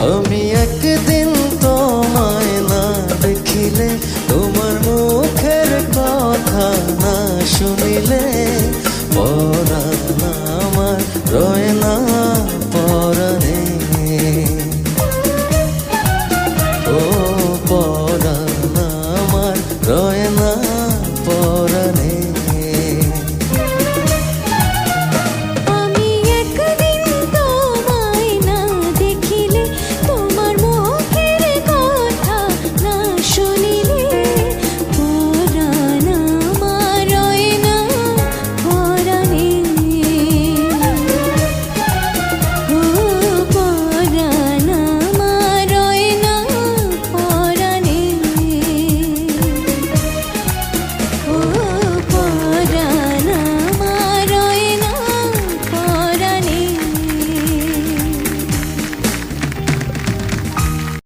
আমি একদিন তোমায় না দেখিলে, তোমার মুখের কথা না শুনিলে পরাণ আমার রয় না পরাণে ও পরাণ আমার রয় না পরাণ